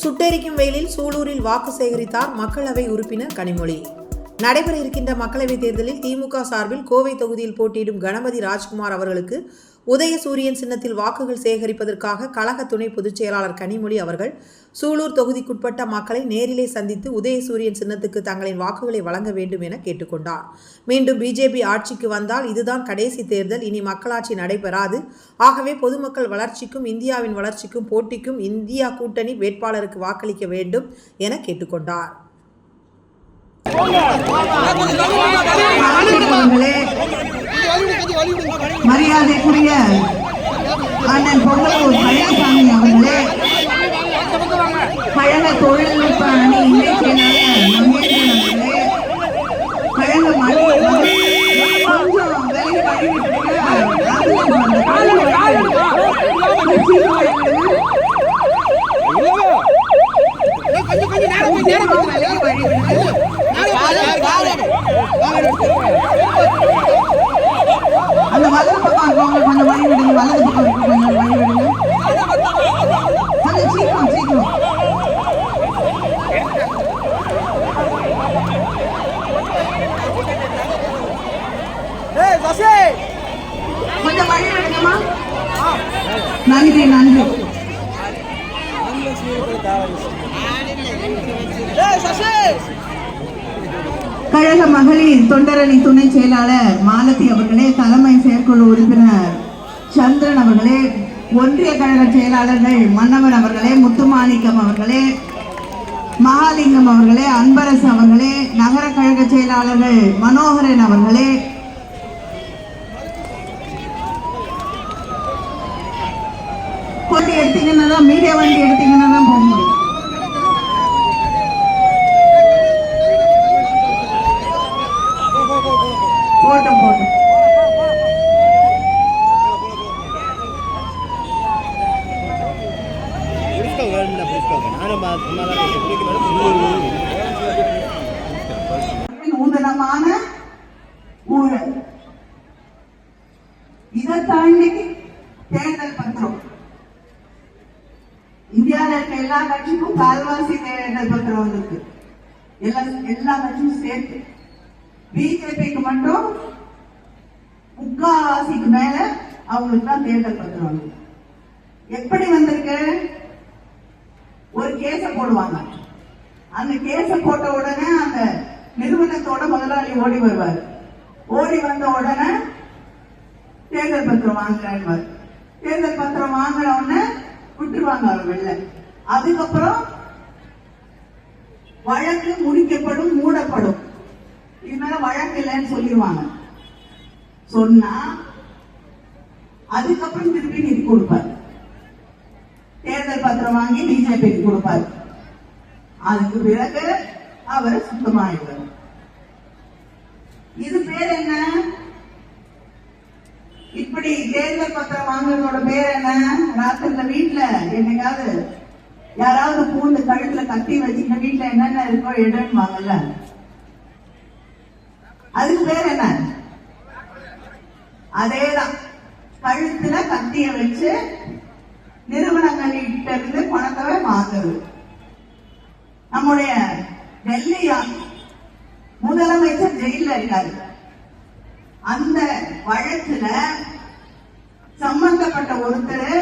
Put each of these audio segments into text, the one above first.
சுட்டெரிக்கும் வெயிலில் சூலூரில் வாக்கு சேகரித்தார் மக்களவை உறுப்பினர் கனிமொழி. நடைபெற இருக்கின்ற மக்களவைத் தேர்தலில் திமுக சார்பில் கோவை தொகுதியில் போட்டியிடும் கணபதி ராஜ்குமார் அவர்களுக்கு உதயசூரியன் சின்னத்தில் வாக்குகள் சேகரிப்பதற்காக கழக துணை பொதுச் செயலாளர் கனிமொழி அவர்கள் சூலூர் தொகுதிக்குட்பட்ட மக்களை நேரிலே சந்தித்து உதயசூரியன் சின்னத்துக்கு தங்களின் வாக்குகளை வழங்க வேண்டும் என கேட்டுக்கொண்டார். மீண்டும் பிஜேபி ஆட்சிக்கு வந்தால் இதுதான் கடைசி தேர்தல் இனி மக்களாட்சி நடைபெறாது. ஆகவே பொதுமக்கள் வளர்ச்சிக்கும் இந்தியாவின் வளர்ச்சிக்கும் போட்டிக்கும் இந்தியா கூட்டணி வேட்பாளருக்கு வாக்களிக்க வேண்டும் என கேட்டுக்கொண்டார். மரியாதைக்குரிய அண்ணன் பொங்கலூர் பழனிசாமி அவர்களே கழக தொழில்நுட்ப அணி இணை செயலாளர் மகேந்திரன் அவர்களே கழக மணி கொஞ்சம் விலகி வழிவிட்டுருங்க. கழக மகளிர் தொண்டரணி துணை செயலாளர் மாலதி அவர்களே தலைமை செயற்குழு உறுப்பினர் சந்திரன் அவர்களே ஒன்றிய கழக செயலாளர்கள் மன்னவன் அவர்களே முத்துமாணிக்கம் அவர்களே மகாலிங்கம் அவர்களே அன்பரசு அவர்களே நகர கழக செயலாளர்கள் மனோகரன் அவர்களே மீடியா வண்டி எடுத்தீங்கன்னா தான் போக முடியும் போட்டும் போட்டும் பிடிச்சிக்கோங்க வேணும்னா பிடிச்சிக்கோங்க நானும் பா- சும்மா தான் இருக்கேன். பிடிக்க வேணும். நூதனமான ஊழல் இதை தாண்டி தேர்தல் பத்திரம் இந்தியாவில் இருக்க எல்லா கட்சிக்கும் கால்வாசி தேர்தல் பத்திரம் எல்லா எல்லா கட்சியும் சேர்த்து. பிஜேபிக்கு மட்டும் முக்காவாசிக்கு மேல அவங்களுக்கு தான் தேர்தல் பத்திரம் எப்படி வந்திருக்கு? ஒரு கேஸ போடுவாங்க. அந்த கேஸ போட்ட உடனே அந்த நிறுவனத்தோட முதலாளி ஓடி வருவார். ஓடி வந்த உடனே தேர்தல் பத்திரம் வாங்குறாங்க தேர்தல் பத்திரம் வாங்குற உடனே விட்டுருவாங்க அவர் வெளில. அதுக்கப்புறம் வழக்கு முடிக்கப்படும் மூடப்படும். இது மேல வழக்கு இல்லைன்னு சொல்லிடுவாங்க சொன்னா அதுக்கப்புறம் திருப்பி நிதி கொடுப்பார். தேர்தல் பத்திரம் வாங்கி பிஜேபிக்கு கொடுப்பார். அதுக்கு பிறகு அவர் சுத்தமாயிடுவார். இது பேர் என்ன? இப்படி தேர்தல் பத்திரம் வாங்கினோட பேர் என்ன? ராத்திரில வீட்டுல என்னைக்காவது யாராவது பூந்து கழுத்துல கத்தி வச்சுக்கிட்ட வீட்டுல என்னென்ன இருக்கோ எடுன்னு வாங்கல. அதுக்கு பேர் என்ன? அதேதான். கழுத்துல கத்திய வச்சு நிறுவனங்கள்கிட்ட இருந்து பணத்தை வாங்குறது. நம்முடைய டெல்லியா முதலமைச்சர் ஜெயில இருக்காரு. அந்த வழக்குல சம்பந்தப்பட்ட ஒருத்தர்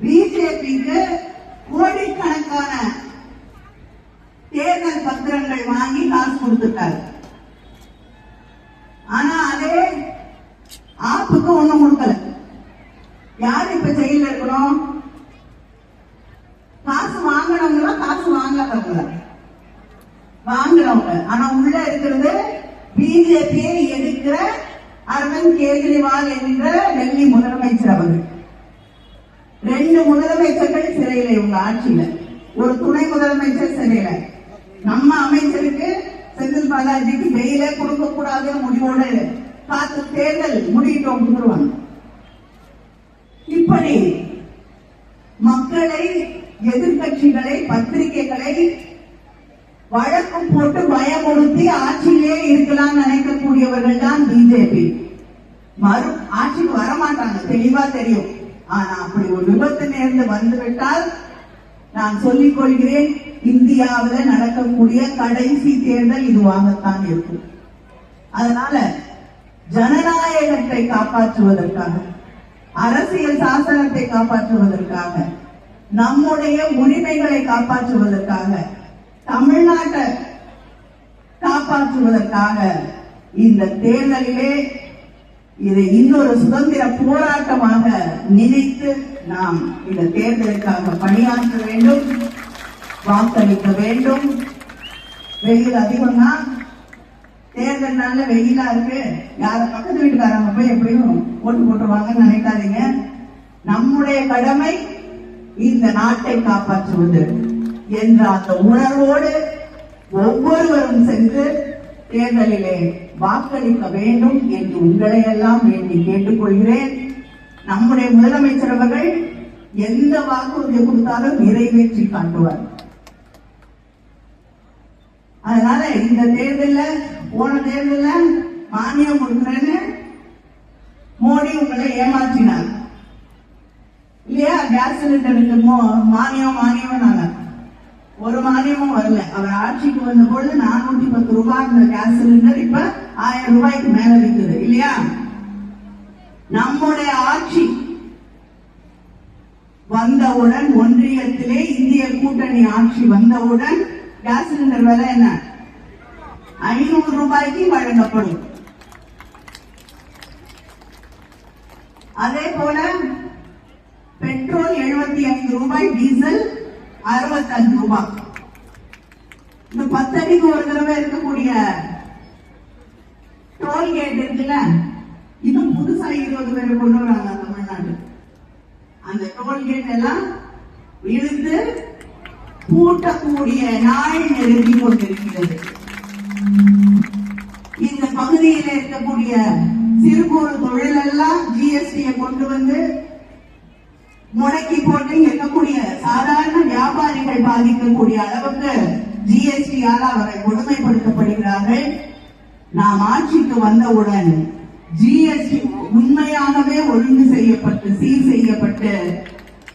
பிஜேபிக்கு கோடிக்கணக்கான தேர்தல் பத்திரங்கள் வாங்கி காசு கொடுத்துட்டாரு இவங்க ஆட்சியில. ஒரு துணை முதலமைச்சர் சிறையில நம்ம அமைச்சருக்கு செந்தில் பாலாஜிக்கு வெயிலே கொடுக்க கூடாதுன்னு முடிவோடு பார்த்து தேர்தல் முடியிட்டோம் கொடுத்துருவாங்க இப்படி மக்களை எதிர்கட்சிகளை பத்திரிகைகளை வழக்கம் போட்டு பயமுறுத்தி ஆட்சியிலே இருக்கலாம் நினைக்கக்கூடியவர்கள் தான் பிஜேபி மறு ஆட்சிக்கு வரமாட்டாங்க. தெளிவா தெரியும். ஆனா அப்படி ஒரு விபத்து நேர்ந்து வந்துவிட்டால் நான் சொல்லிக் கொள்கிறேன் இந்தியாவில் நடக்கக்கூடிய கடைசி தேர்தல் இதுவாகத்தான் இருக்கும். அதனால ஜனநாயகத்தை காப்பாற்றுவதற்காக அரசியல் சாசனத்தை காப்பாற்றுவதற்காக நம்முடைய உரிமைகளை காப்பாற்றுவதற்காக தமிழ்நாட்டை காப்பாற்றுவதற்காக இந்த தேர்தலிலே இதை இன்னொரு சுதந்திர போராட்டமாக நினைத்து நாம் இந்த தேர்தலுக்காக பணியாற்ற வேண்டும் வாக்களிக்க வேண்டும். வெயில் அதிகம்னா தேர்தல்னால வெயிலா இருக்கு. யார பக்கத்து வீட்டுக்காரங்க போய் எப்படியும் ஓட்டு போட்டுருவாங்கன்னு நினைக்காதீங்க. நம்முடைய கடமை இந்த நாட்டை காப்பாற்றுவது என்ற அந்த உணர்வோடு ஒவ்வொருவரும் சென்று தேர்தலிலே வாக்களிக்க வேண்டும் என்று உங்களை எல்லாம் வேண்டி கேட்டுக்கொள்கிறேன். நம்முடைய முதலமைச்சர் அவர்கள் எந்த வாக்குறுதியை கொடுத்தாலும் நிறைவேற்றி காட்டுவார். அதனால இந்த தேர்தல்ல போன தேர்தல்ல மானியம் கொடுக்குறேன்னு மோடி உங்களை ஏமாற்றினார். இல்லையா? கேஸ் சிலிண்டருக்கு மோ- மானியம் மானியம் நாங்க ஒரு மானியமும் வரல. அவர் ஆட்சிக்கு வந்த பொழுது நானூத்தி பத்து ரூபாய் இருந்த கேஸ் சிலிண்டர் இப்ப ஆயிரம் ரூபாய்க்கு மேல விற்குது இல்லையா? நம்முடைய ஆட்சி வந்தவுடன் ஒன்றியத்திலே இந்திய கூட்டணி ஆட்சி வந்தவுடன் கேஸ் சிலிண்டர் விலை என்ன? ஐநூறு ரூபாய்க்கு வழங்கப்படும். அதே போல பெட்ரோல் எழுபத்தி ஐந்து ரூபாய் டீசல் அறுபத்தஞ்சு ரூபாய். இந்த பத்தடிக்கு ஒரு தடவை இருக்கக்கூடிய டோல்கேட் இருக்குல்ல இன்னும் புதுசா இருபது பேர் கொண்டு வராங்க தமிழ்நாடு. அந்த டோல்கேட் எல்லாம் இழுத்து பூட்டக்கூடிய நாள் நெருங்கி கொண்டிருக்கிறது. இந்த பகுதியில் இருக்கக்கூடிய சிறு குறு தொழில் எல்லாம் ஜிஎஸ்டியை கொண்டு வந்து முடக்கி போட்டு இருக்கக்கூடிய சாதாரண வியாபாரிகள் பாதிக்கக்கூடிய அளவுக்கு ஜிஎஸ்டியால் அவரை கொடுமைப்படுத்தப்படுகிறார்கள்? நாம் ஆட்சிக்கு வந்தவுடன் ஜிஎஸ்டி உண்மையாகவே ஒழுங்கு செய்யப்பட்டு சீர் செய்யப்பட்டு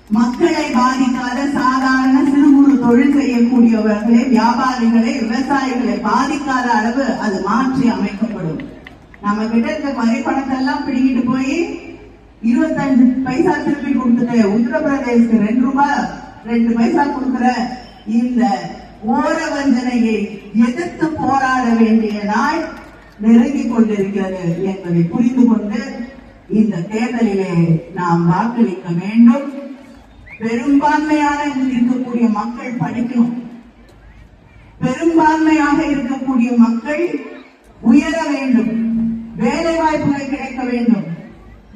மக்களை பாதிக்காத சாதாரண சிறு குறு தொழில் செய்யக்கூடியவர்களை வியாபாரிகளை விவசாயிகளை பாதிக்காத அளவு அது மாற்றி அமைக்கப்படும். நம்ம கிட்ட இருக்க வரி எல்லாம் பிடிக்கிட்டு போய் இருபத்தஞ்சு பைசா திருப்பி கொடுத்துட்டு உத்தரப்பிரதேசத்துக்கு ரெண்டு ரூபாய் ரெண்டு பைசா கொடுக்குற இந்த ஓர வஞ்சனையை எதிர்த்து போராட வேண்டிய நாள் நெருங்கி கொண்டிருக்கிறது என்பதை புரிந்து கொண்டு இந்த தேர்தலிலே நாம் வாக்களிக்க வேண்டும். பெரும்பான்மையான இருக்கக்கூடிய மக்கள் படிக்கணும். பெரும்பான்மையாக இருக்கக்கூடிய மக்கள் உயர வேண்டும். வேலை வாய்ப்புகள் கிடைக்க வேண்டும்.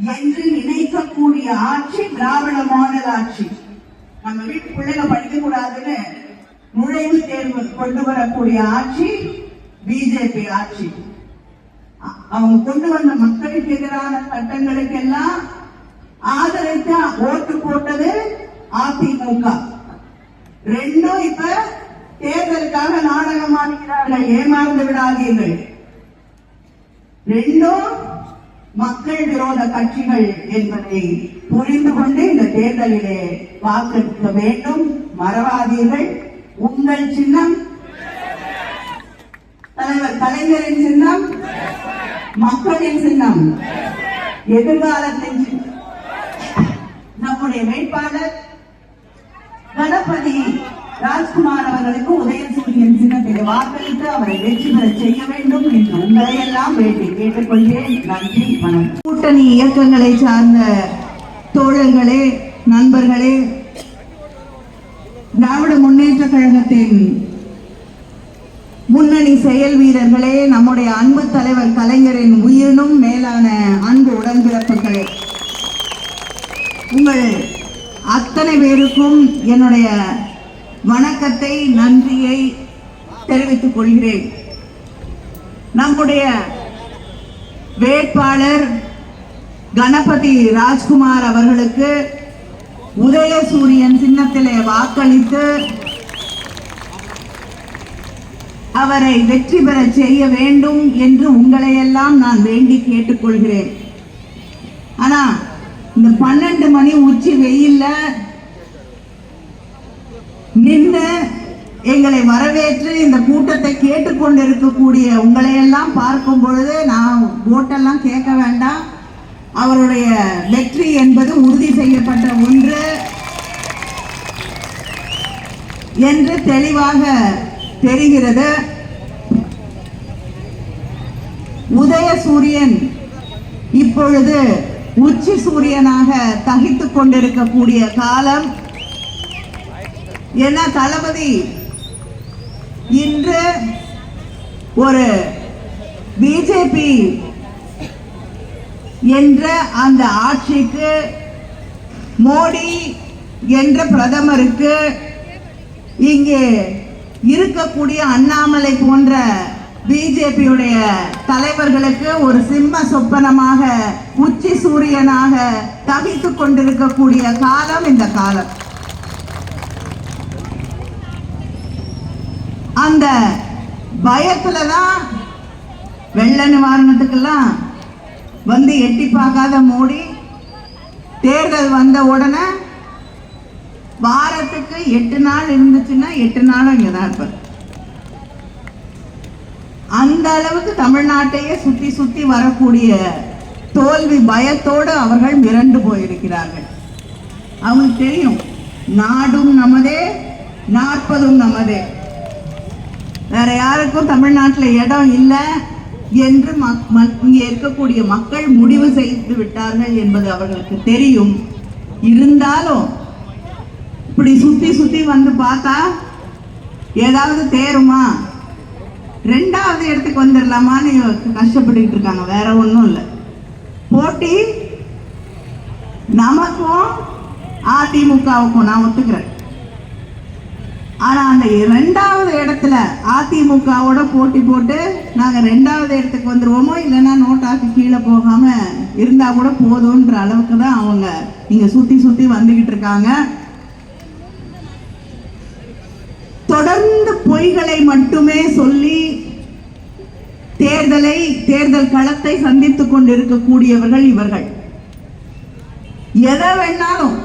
என்று நினைக்கக்கூடிய ஆட்சி திராவிட ஆட்சி நம்ம வீட்டு பிள்ளைங்க படிக்க கூடாதுன்னு நுழைவு தேர்வு கொண்டு வரக்கூடிய ஆட்சி பிஜேபி ஆட்சி. அவங்க கொண்டு வந்த மக்களுக்கு எதிரான சட்டங்களுக்கெல்லாம் ஆதரித்து ஓட்டு போட்டது அதிமுக. ரெண்டும் இப்ப தேர்தலுக்காக நாடகமாடுகிறார்கள். ஏமாந்து விடாதீர்கள். ரெண்டும் மக்கள் விரோத கட்சிகள் என்பதை புரிந்து கொண்டு இந்த தேர்தலிலே வாக்களிக்க வேண்டும். மறவாதீர்கள். உங்கள் சின்னம். தலைவர் கலைஞரின் சின்னம். மக்களின் சின்னம். எதிர்காலத்தின் நம்முடைய வேட்பாளர் கணபதி ராஜ்குமார் அவர்களுக்கு உதயசூரியன் சின்னத்திலே வாக்களித்து அவரை வெற்றி பெற செய்ய வேண்டும் என்று உங்களை எல்லாம் வேண்டி கேட்டுக்கொள்கிறேன். நன்றி வணக்கம். கூட்டணி இயக்கங்களை சார்ந்த தோழர்களே நண்பர்களே திராவிட முன்னேற்ற கழகத்தின் முன்னணி செயல் வீரர்களே நம்முடைய அன்பு தலைவர் கலைஞரின் உயிரினும் மேலான அன்பு உடன்பிறப்புகளே. உங்கள் அத்தனை பேருக்கும் என்னுடைய வணக்கத்தை நன்றியை தெரிவித்துக் கொள்கிறேன். நம்முடைய வேட்பாளர் கணபதி ராஜ்குமார் அவர்களுக்கு உதயசூரியன் சின்னத்திலே வாக்களித்து அவரை வெற்றி பெற செய்ய வேண்டும் என்று உங்களையெல்லாம் நான் வேண்டி கேட்டுக்கொள்கிறேன் ஆனா இந்த பன்னெண்டு மணி உச்சி வெயில்ல நின்று எங்களை வரவேற்று இந்த கூட்டத்தை கேட்டுக்கொண்டிருக்கக்கூடிய உங்களையெல்லாம் பார்க்கும் பொழுது நான் ஓட்டெல்லாம் கேட்க வேண்டாம். அவருடைய வெற்றி என்பது உறுதி செய்யப்பட்ட ஒன்று என்று தெளிவாக தெரிகிறது. உதய சூரியன் இப்பொழுது உச்சி சூரியனாக தகித்து கொண்டிருக்கக்கூடிய காலம். என்ன தளபதி? இன்று ஒரு பிஜேபி என்ற அந்த ஆட்சிக்கு மோடி என்ற பிரதமருக்கு இங்கே இருக்கக்கூடிய அண்ணாமலை போன்ற பிஜேபியுடைய தலைவர்களுக்கு ஒரு சிம்ம சொப்பனமாக உச்சி சூரியனாக தவித்துக் கொண்டிருக்கக்கூடிய காலம் இந்த காலம். அந்த பயத்துல தான் வெள்ள நிவாரணத்துக்கெல்லாம் வந்து எட்டி பார்க்காத மோடி தேர்தல் வந்த உடனே வாரத்துக்கு எட்டு நாள் இருந்துச்சுன்னா எட்டு நாளும் இங்கே தான் இருப்பார் அந்த அளவுக்கு தமிழ்நாட்டையே சுத்தி சுத்தி வரக்கூடிய தோல்வி பயத்தோடு அவர்கள் மிரண்டு போயிருக்கிறார்கள். அவங்களுக்கு தெரியும் நாடும் நமதே நாற்பதும் நமதே. வேற யாருக்கும் தமிழ்நாட்டில் இடம் இல்லை என்று மக்- இங்கே இருக்கக்கூடிய மக்கள் முடிவு செய்து விட்டார்கள் என்பது அவர்களுக்கு தெரியும். இருந்தாலும் இப்படி சுத்தி சுத்தி வந்து பார்த்தா ஏதாவது தேருமா? ரெண்டாவது இடத்துக்கு வந்துடலாமான்னு கஷ்டப்பட்டுக்கிட்டு இருக்காங்க. வேற ஒன்றும் இல்லை. போட்டி நமக்கும் அதிமுகவுக்கும் நான் ஒத்துக்கிறேன். ஆனால் அந்த ரெண்டாவது இடத்துல அதிமுகவோட போட்டி போட்டு நாங்கள் ரெண்டாவது இடத்துக்கு வந்துடுவோமோ இல்லைன்னா நோட்டாக்கு கீழே போகாமல் இருந்தால் கூட போதும்ன்ற அளவுக்கு தான் அவங்க இங்கே சுற்றி சுற்றி வந்துக்கிட்டு இருக்காங்க. தொடர்ந்து பொய்களை மட்டுமே சொல்லி தேர்தலை தேர்தல் களத்தை சந்தித்துக் கொண்டிருக்கக்கூடியவர்கள் இவர்கள். எதை வேணாலும்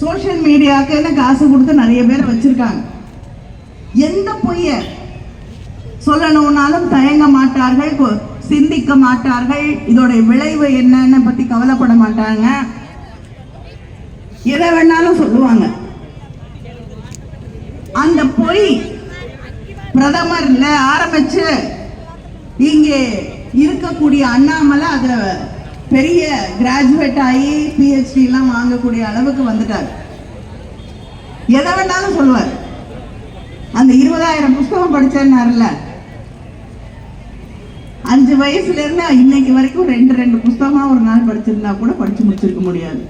சோஷியல் மீடியாக்குன்னு காசு கொடுத்து நிறைய பேர் வச்சிருக்காங்க. எந்த பொய்ய சொல்லணும்னாலும் தயங்க மாட்டார்கள் சிந்திக்க மாட்டார்கள். இதோடைய விளைவு என்னன்னு பத்தி கவலைப்பட மாட்டாங்க. எதை வேணாலும் சொல்லுவாங்க. அந்த பொய் பிரதமர்ல ஆரம்பிச்சு இங்கே இருக்கக்கூடிய அண்ணாமலை அதை பெரிய கிராஜுவேட் ஆகி பிஹெச்டி எல்லாம் வாங்கக்கூடிய அளவுக்கு வந்துட்டார். எதை வேணாலும் சொல்லுவார். அந்த இருபதாயிரம் புஸ்தகம் படிச்சேன்னாருல அஞ்சு வயசுல இருந்து இன்னைக்கு வரைக்கும் ரெண்டு ரெண்டு புஸ்தகமா ஒரு நாள் படிச்சிருந்தா கூட படிச்சு முடிச்சிருக்க முடியாது.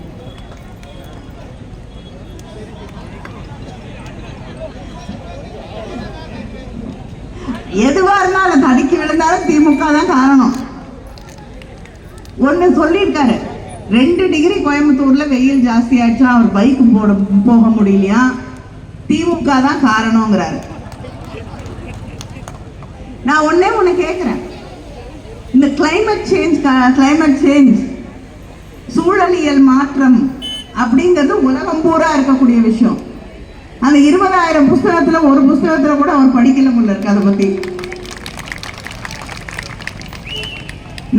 எதுவா இருந்தாலும் தடுக்கி விழுந்தாலும் திமுக தான் காரணம். ஒன்று சொல்லியிருக்காரு. ரெண்டு டிகிரி கோயம்புத்தூர்ல வெயில் ஜாஸ்தி ஆயிடுச்சா அவர் பைக் போட போக முடியலையா? திமுக தான் காரணங்கிறாரு. நான் ஒன்னே ஒன்று கேட்குறேன் இந்த கிளைமேட் சேஞ்ச் கிளைமேட் சேஞ்ச் சூழலியல் மாற்றம் அப்படிங்கிறது உலகம் பூரா இருக்கக்கூடிய விஷயம். அந்த இருபதாயிரம் புஸ்தகத்தில் ஒரு புஸ்தகத்தில் கூட அவர் படிக்கல போல இருக்கு அதை பற்றி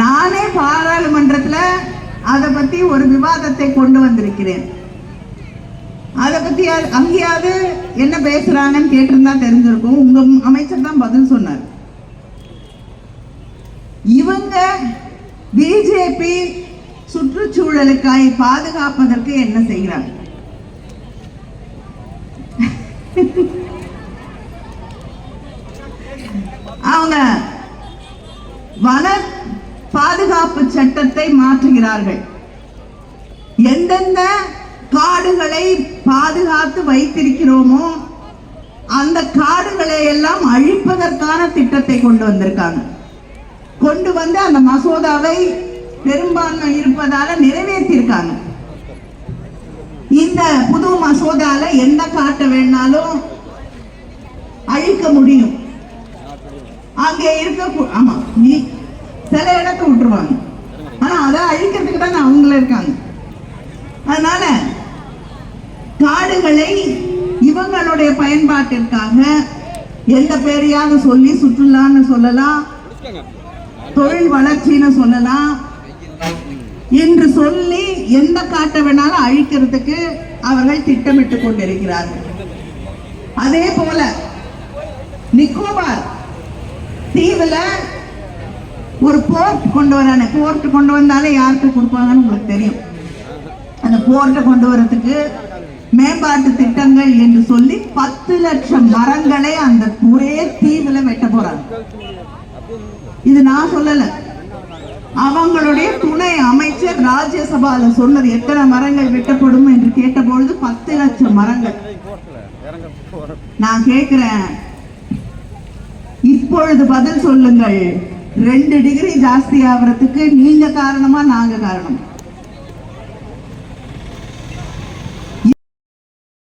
நானே பாராளுமன்றத்தில் அதை பற்றி ஒரு விவாதத்தை கொண்டு வந்திருக்கிறேன். அதை பற்றி அங்கேயாவது என்ன பேசுகிறாங்கன்னு கேட்டிருந்தா தெரிஞ்சிருக்கும். உங்கள் அமைச்சர் தான் பதில் சொன்னார். இவங்க பிஜேபி சுற்றுச்சூழலுக்காய் பாதுகாப்பதற்கு என்ன செய்கிறாங்க? அவங்க வன சட்டத்தை மாற்றுகிறார்கள். எந்தெந்த காடுகளை பாதுகாத்து வைத்திருக்கிறோமோ அந்த காடுகளை எல்லாம் அழிப்பதற்கான திட்டத்தை கொண்டு வந்திருக்காங்க. கொண்டு வந்து அந்த மசோதாவை பெரும்பான்மை இருப்பதால நிறைவேற்றியிருக்காங்க இந்த புது மசோதால எந்த காட்டை வேணாலும் அழிக்க முடியும். அங்கே இருக்க ஆமா நீ சில இடத்தை விட்டுருவாங்க. ஆனா அதை அழிக்கிறதுக்கு தான் அவங்கள இருக்காங்க. அதனால காடுகளை இவங்களுடைய பயன்பாட்டிற்காக எந்த பேரையாவது சொல்லி சுற்றுலான்னு சொல்லலாம் தொழில் வளர்ச்சின்னு சொல்லலாம். என்று சொல்லி எந்த காட்டை வேணாலும் அழிக்கிறதுக்கு அவர்கள் திட்டமிட்டு கொண்டிருக்கிறார்கள். அதே போல நிக்கோபார் தீவுல ஒரு போர்ட் கொண்டு வரானே போர்ட் கொண்டு வந்தாலே யாருக்கு கொடுப்பாங்கன்னு உங்களுக்கு தெரியும். அந்த போர்ட்டை கொண்டு வரதுக்கு மேம்பாட்டு திட்டங்கள் என்று சொல்லி பத்து லட்சம் மரங்களை அந்த ஒரே தீவுல வெட்ட போறாங்க. இது நான் சொல்லல. அவங்களுடைய துணை அமைச்சர் ராஜ்யசபால சொன்னது எத்தனை மரங்கள் வெட்டப்படும் என்று கேட்டபொழுது பத்து லட்சம் மரங்கள். நான் கேட்கிறேன் இப்பொழுது பதில் சொல்லுங்கள். ரெண்டு டிகிரி ஜாஸ்தி ஆகிறதுக்கு நீங்க காரணமா நாங்க காரணம்.